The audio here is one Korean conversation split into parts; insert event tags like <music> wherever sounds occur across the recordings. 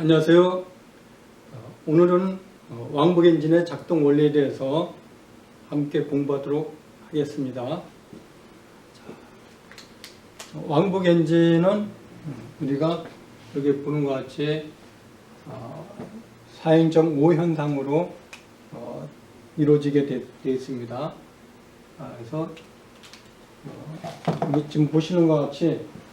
안녕하세요. 어, 오늘은 어, 왕복 엔진의 작동 원리에 대해서 함께 공부하도록 하겠습니다. 왕복 엔진은 음, 우리가 여기 보는 것 같이 어, 사행정 5 현상으로 어, 이루어지게 되어 있습니다. 아, 그래서 지금 보시는 것 같이 어,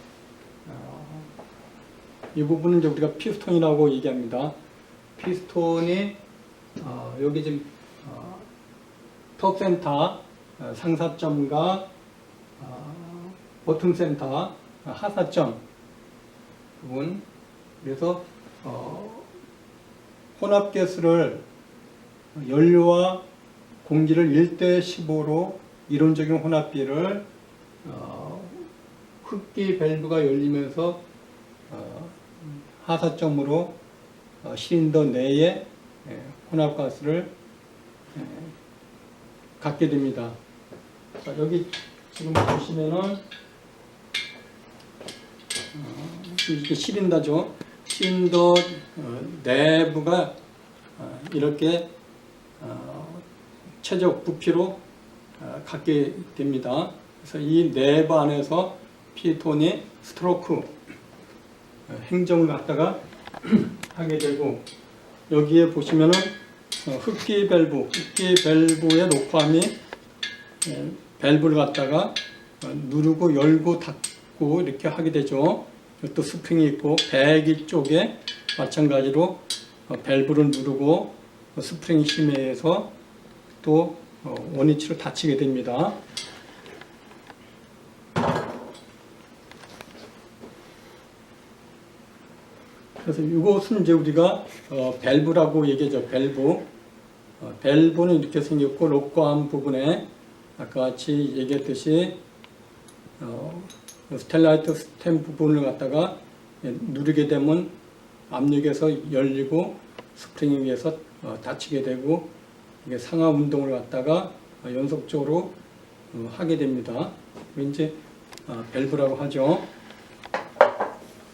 이 부분은 이제 우리가 피스톤이라고 얘기합니다. 피스톤이 어, 여기 지금 어, 톱센터 어, 상사점과 어, 보통센터 어, 하사점 부분 그래서 어, 혼합가스를 연료와 공기를 1대 15로 이론적인 혼합비를 어, 흡기 밸브가 열리면서 어, 하사점으로 어, 실린더 내에 예, 혼합가스를 예, 갖게 됩니다. 자, 여기 지금 보시면은 어, 이게 실린더죠. 실린더 어, 내부가 어, 이렇게 어, 최적 부피로 어, 갖게 됩니다. 그래서 이 내부 안에서 피톤이 스트로크 어, 행정을 갖다가 <clears throat> 하게 되고 여기에 보시면은 어, 흡기 밸브, 흡기 밸브의 녹화함이 예, 밸브를 갖다가 어, 누르고 열고 닫고 이렇게 하게 되죠. 또 스프링이 있고 배기 쪽에 마찬가지로 어, 밸브를 누르고 어, 스프링 힘에 의해서 또 어, 원위치로 닫히게 됩니다. 그래서 이것은 이제 우리가 어, 밸브라고 얘기하죠. 밸브. 어, 밸브는 이렇게 생겼고 록과함 부분에 아까 같이 얘기했듯이 어, 스텔라이트 스템 부분을 갖다가 예, 누르게 되면 압력에서 열리고 스프링에 의해서 어, 닫히게 되고 이게 상하 운동을 갖다가 어, 연속적으로 어, 하게 됩니다. 이제 어, 밸브라고 하죠.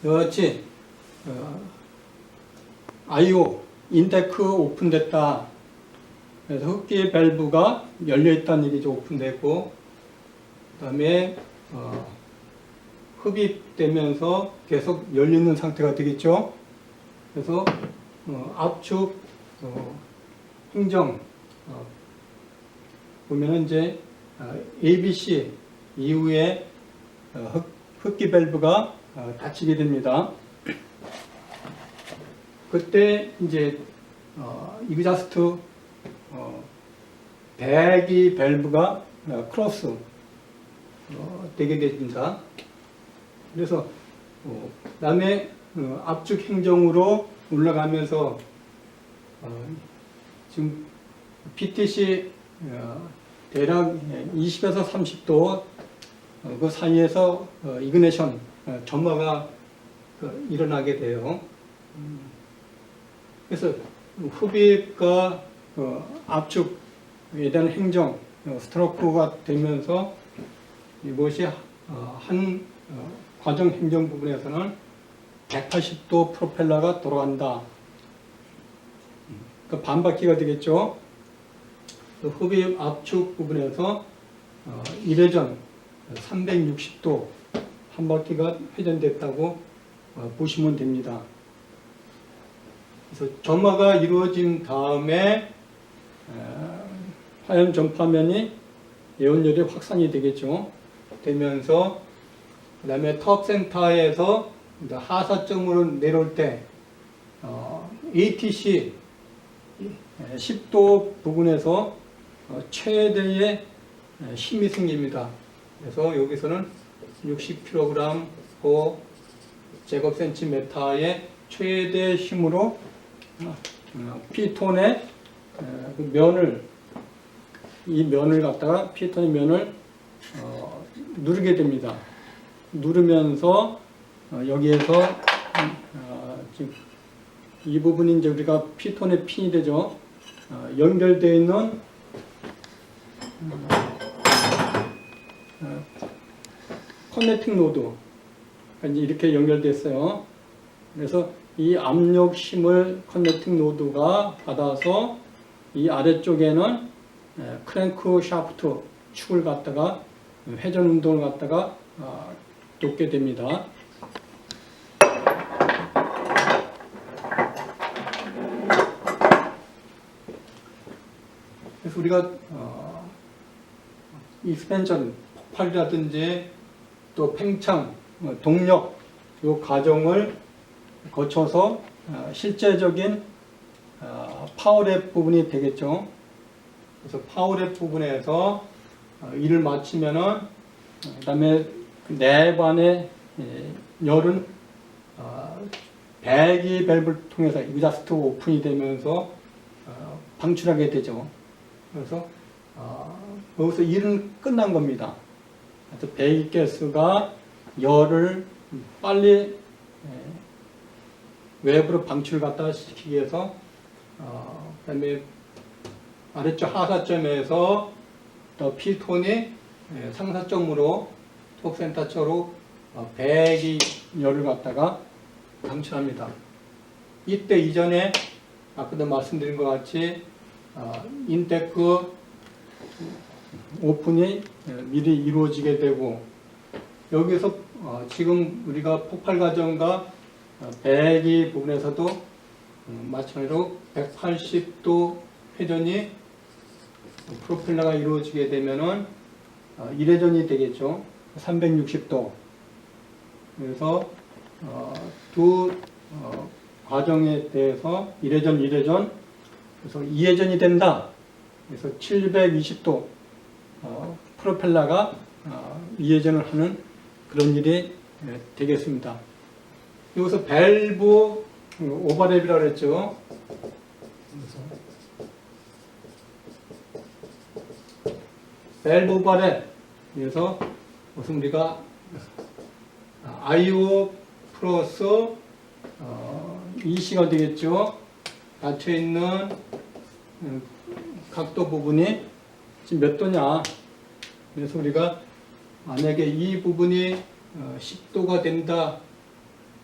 어, IO 인테크 오픈됐다. 그래서 흡기 밸브가 열려 있다는 얘기죠. 오픈됐고 그 다음에 어, 흡입되면서 계속 열리는 상태가 되겠죠. 그래서 어, 압축 어, 행정 어, 보면은 이제 어, ABC 이후에 어, 흡, 흡기 밸브가 어, 닫히게 됩니다. 그때 이제 어, 이그자스트 어, 배기 밸브가 어, 크로스 어, 되게 됩니다. 그래서 어, 그다음에 어, 압축 행정으로 올라가면서 어, 지금 PTC 어, 대략 20에서 30도 어, 그 사이에서 어, 이그네션 어, 점화가 그 일어나게 돼요. 음, 그래서 흡입과 어, 압축에 대한 행정 어, 스트로크가 되면서 이것이 어, 한 어, 과정 행정 부분에서는 180도 프로펠러가 돌아간다. 그 반바퀴가 되겠죠. 그 흡입 압축 부분에서 어, 1회전 360도 한 바퀴가 회전됐다고 어, 보시면 됩니다. 그래서 점화가 이루어진 다음에 어, 화염 전파면이 예온열이 확산이 되겠죠. 되면서 그 다음에 톱 센터에서 이제 하사점으로 내려올 때 어, ATC 10도 부근에서 어, 최대의 힘이 생깁니다. 그래서 여기서는 60kg 호 제곱 센티미터의 최대 힘으로 피톤의 어, 그 면을 이 면을 갖다가 피톤의 면을 어, 누르게 됩니다. 누르면서 어, 여기에서 어, 지금 이 부분이 이제 우리가 피톤의 핀이 되죠. 어, 연결되어 있는 어, 커넥팅 노드 이렇게 연결됐어요. 그래서 이 압력 힘을 커넥팅 노드가 받아서 이 아래쪽에는 에, 크랭크 샤프트 축을 갖다가 회전 운동을 갖다가 아, 돕게 됩니다. 그래서 우리가 어, 이 스펜션 폭발이라든지 또 팽창, 어, 동력 이 과정을 거쳐서 어, 실제적인 어, 파워랩 부분이 되겠죠. 그래서 파워랩 부분에서 어, 일을 마치면은 어, 그다음에 그 내반의 예, 열은 어, 배기 밸브를 통해서 이자스트 오픈이 되면서 어, 방출하게 되죠. 그래서 어, 여기서 일은 끝난 겁니다. 그래서 배기 가스가 열을 빨리 예, 외부로 방출 갖다 시키기 위해서 어, 그다음에 아래쪽 하사점에서 더 피톤이 예, 상사점으로 톱센터 쪽으로 어, 배기 열을 갖다가 방출합니다. 이때 이전에 아까도 말씀드린 것 같이 어, 인테크 오픈이 예, 미리 이루어지게 되고 여기서 어, 지금 우리가 폭발 과정과 어, 배기 부분에서도 음, 마찬가지로 180도 회전이 프로펠러가 이루어지게 되면은 어, 1회전이 되겠죠. 360도. 그래서 어, 두 어, 과정에 대해서 1회전, 1회전, 그래서 2회전이 된다. 그래서 720도 어, 프로펠러가 어, 2회전을 하는 그런 일이 예, 되겠습니다. 여기서 밸브 오버랩이라고 그랬죠. 밸브 오버랩. 그래서 무슨 우리가 IO 플러스 어, EC가 되겠죠. 닫혀 있는 음, 각도 부분이 지금 몇 도냐. 그래서 우리가 만약에 이 부분이 어, 10도가 된다.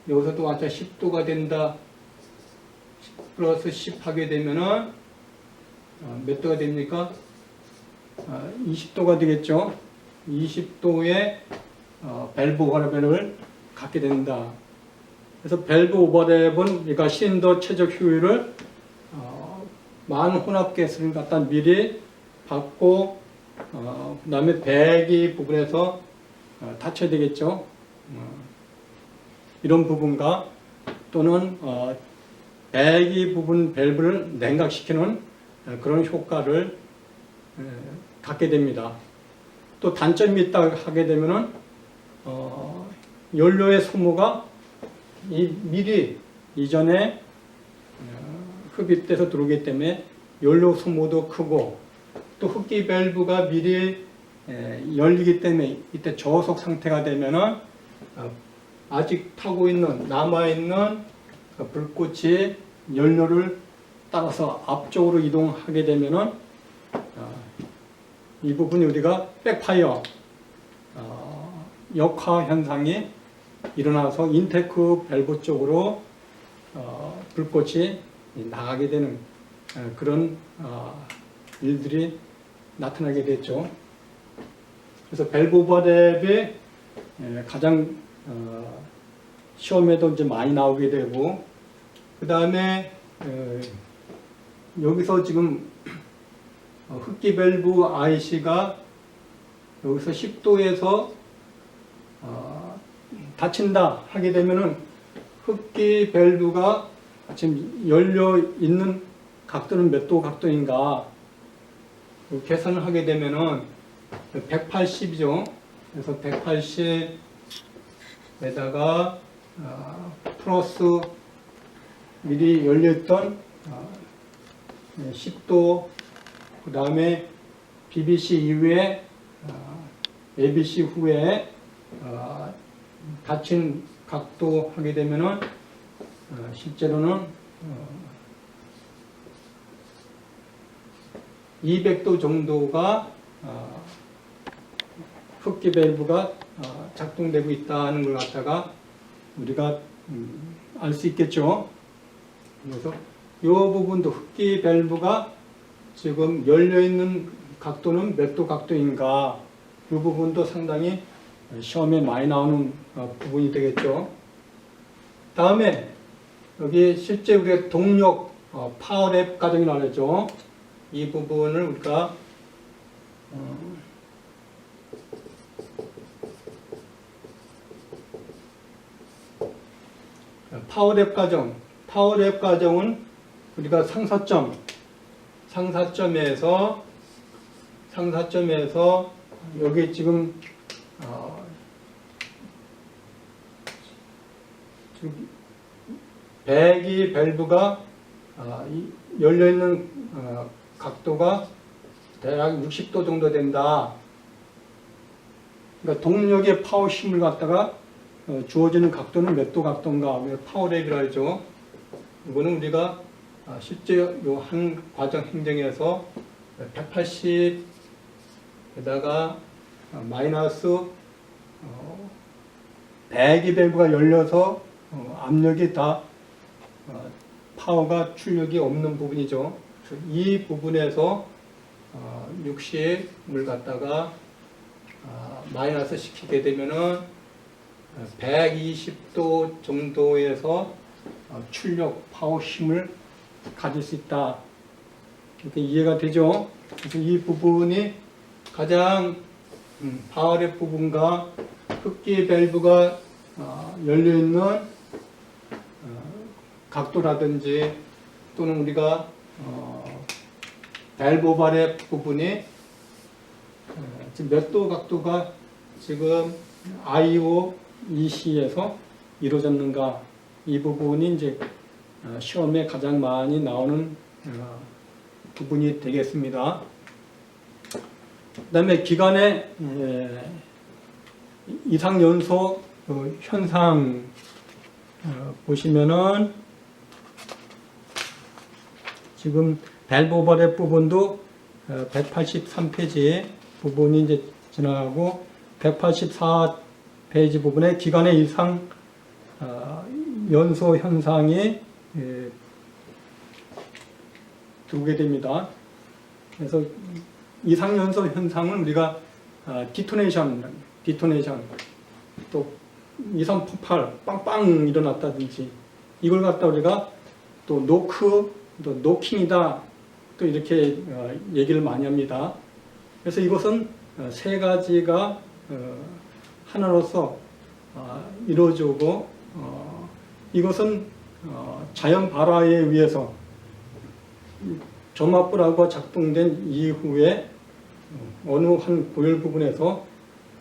여기서도 마찬 10도가 된다. 10 플러스 10 하게 되면은 어, 몇 도가 됩니까? 어, 20도가 되겠죠. 20도의 어, 밸브 오버랩을 갖게 된다. 그래서 밸브 오버랩은 우리가 실린더 최적 효율을 어, 많은 혼합가스를 갖다 미리 받고 어, 그다음에 배기 부분에서 어, 닫혀야 되겠죠. 어, 이런 부분과 또는 어, 배기 부분 밸브를 냉각시키는 어, 그런 효과를 에, 갖게 됩니다. 또 단점이 있다 하게 되면은 어, 연료의 소모가 이 미리 이전에 어, 흡입돼서 들어오기 때문에 연료 소모도 크고 또 흡기 밸브가 미리 에, 열리기 때문에 이때 저속 상태가 되면은 어, 아직 타고 있는 남아 있는 그 불꽃이 연료를 따라서 앞쪽으로 이동하게 되면은 어, 이 부분이 우리가 백파이어 어, 역화 현상이 일어나서 인테크 밸브 쪽으로 어, 불꽃이 나가게 되는 어, 그런 어, 일들이 나타나게 됐죠. 그래서 밸브 오버랩이 에, 가장 어, 시험에도 이제 많이 나오게 되고 그 다음에 여기서 지금 어, 흡기 밸브 IC가 여기서 10도에서 어, 닫힌다 하게 되면은 흡기 밸브가 지금 열려 있는 각도는 몇 도 각도인가 그 계산을 하게 되면은 180이죠. 그래서 180 에다가 어, 플러스 미리 열렸던 어, 10도 그 다음에 BBC 이후에 어, ABC 후에 어, 닫힌 각도 하게 되면은 어, 실제로는 어, 200도 정도가 어, 흡기 밸브가 어, 작동되고 있다는 걸 갖다가 우리가 음, 알수 있겠죠. 그래서 이 부분도 흡기 밸브가 지금 열려 있는 각도는 몇 도 각도인가 이 부분도 상당히 시험에 많이 나오는 어, 부분이 되겠죠. 다음에 여기 실제 우리가 동력 어, 파워랩 과정이 나왔죠. 이 부분을 우리가 어, 파워랩 과정, 파워랩 과정은 우리가 상사점, 상사점에서 상사점에서 여기 지금 어, 배기 밸브가 어, 이- 열려 있는 어, 각도가 대략 60도 정도 된다. 그러니까 동력의 파워 힘을 갖다가 어, 주어지는 각도는 몇 도 각도인가? 파워랩이라 하죠. 이거는 우리가 아, 실제 요 한 과정 행정에서 180에다가 마이너스 어, 배기 밸브가 열려서 어, 압력이 다 어, 파워가 출력이 없는 부분이죠. 이 부분에서 어, 60을 갖다가 아, 마이너스 시키게 되면은 120도 정도에서 어, 출력 파워 힘을 가질 수 있다. 이렇게 이해가 되죠? 그래서 이 부분이 가장 음, 파워랩 부분과 흡기 밸브가 어, 열려 있는 어, 각도라든지 또는 우리가 어, 밸브 오버랩 부분이 어, 지금 몇 도 각도가 지금 IO EC에서 이루어졌는가 이 부분이 이제 어, 시험에 가장 많이 나오는 어, 부분이 되겠습니다. 그 다음에 기간의 에, 이상 연소 어, 현상 어, 보시면은 지금 오버랩 부분도 183페이지 부분이 이제 지나가고 184 페이지 부분에 기간의 이상 어, 연소 현상이 예, 두게 됩니다. 그래서 이상 연소 현상은 우리가 아, 디토네이션, 디토네이션 또 이상 폭발 빵빵 일어났다든지 이걸 갖다 우리가 또 노크, 또 노킹이다 또 이렇게 어, 얘기를 많이 합니다. 그래서 이것은 어, 세 가지가 어, 하나로서 아, 이루어지고 어, 이것은 어, 자연 발화에 의해서 점압부라고 작동된 이후에 어, 어느 한 고열 부분에서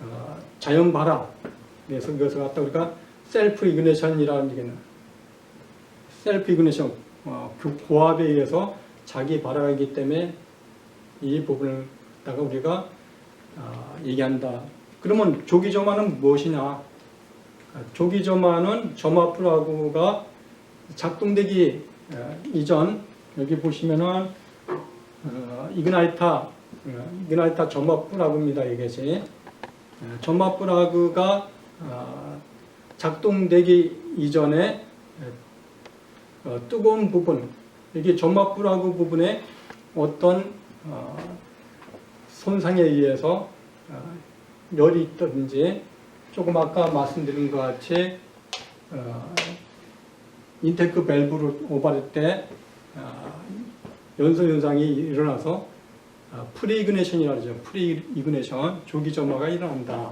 어, 자연 발화 그래서 이것을 갖다 우리가 셀프 이그네션이라는 얘기는 셀프 이그네션 어, 그 고압에 의해서 자기 발화이기 때문에 이 부분을 갖다가 우리가 아, 얘기한다. 그러면 조기점화는 무엇이냐? 아, 조기점화는 점화프라구가 작동되기 어, 이전 여기 보시면은 어, 이그나이타 어, 이그나이타 점화프라구입니다. 이것이 어, 점화프라그가 어, 작동되기 이전에 어, 뜨거운 부분 여기 점화프라그 부분에 어떤 어, 손상에 의해서 어, 열이 있든지 조금 아까 말씀드린 것 같이 어, 인테크 밸브를 오버할 때 어, 연소 현상이 일어나서 어, 프리이그네션이라고 하죠. 프리이그네션 조기 점화가 일어난다.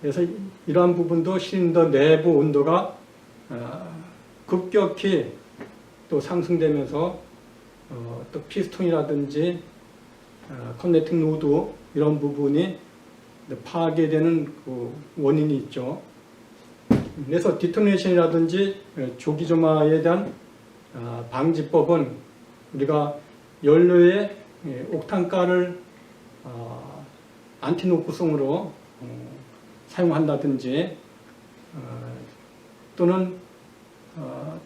그래서 이- 이러한 부분도 실린더 내부 온도가 어, 급격히 또 상승되면서 어, 또 피스톤이라든지 어, 커넥팅 노드 이런 부분이 파괴되는 그 원인이 있죠. 그래서 디토네이션이라든지 조기점화에 대한 아, 방지법은 우리가 연료의 예, 옥탄가를 아, 안티노크성으로 어, 사용한다든지 어, 또는 어,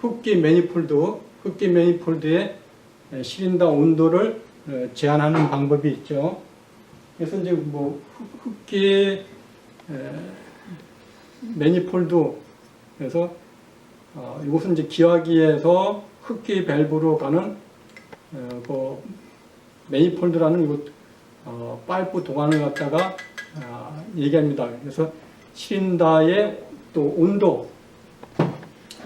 흡기 매니폴드, 흡기 매니폴드의 에, 실린더 온도를 어, 제한하는 방법이 있죠. 그래서 이제 뭐 에, 매니폴드 그래서 어, 이것은 이제 기화기에서 흡기 밸브로 가는 어, 그 메이폴드라는 이것 어, 파이프 도관을 갖다가 아, 얘기합니다. 그래서 시린다의 또 온도,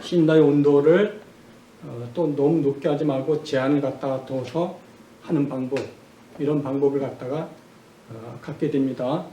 시린다의 온도를 어, 또 너무 높게 하지 말고 제한을 갖다가 둬서 하는 방법 이런 방법을 갖다가 어, 갖게 됩니다.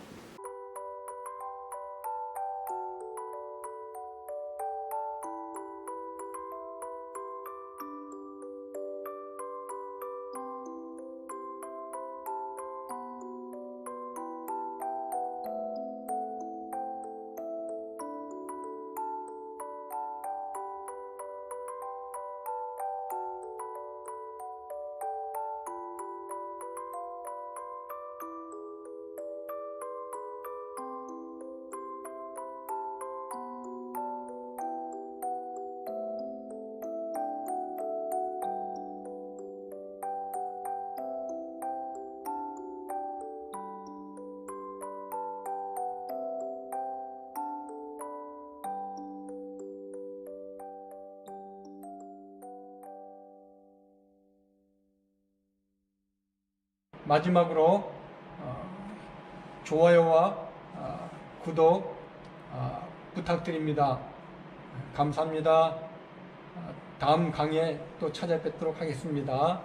마지막으로 어, 좋아요와 어, 구독 어, 부탁드립니다. 감사합니다. 어, 다음 강의에 또 찾아뵙도록 하겠습니다.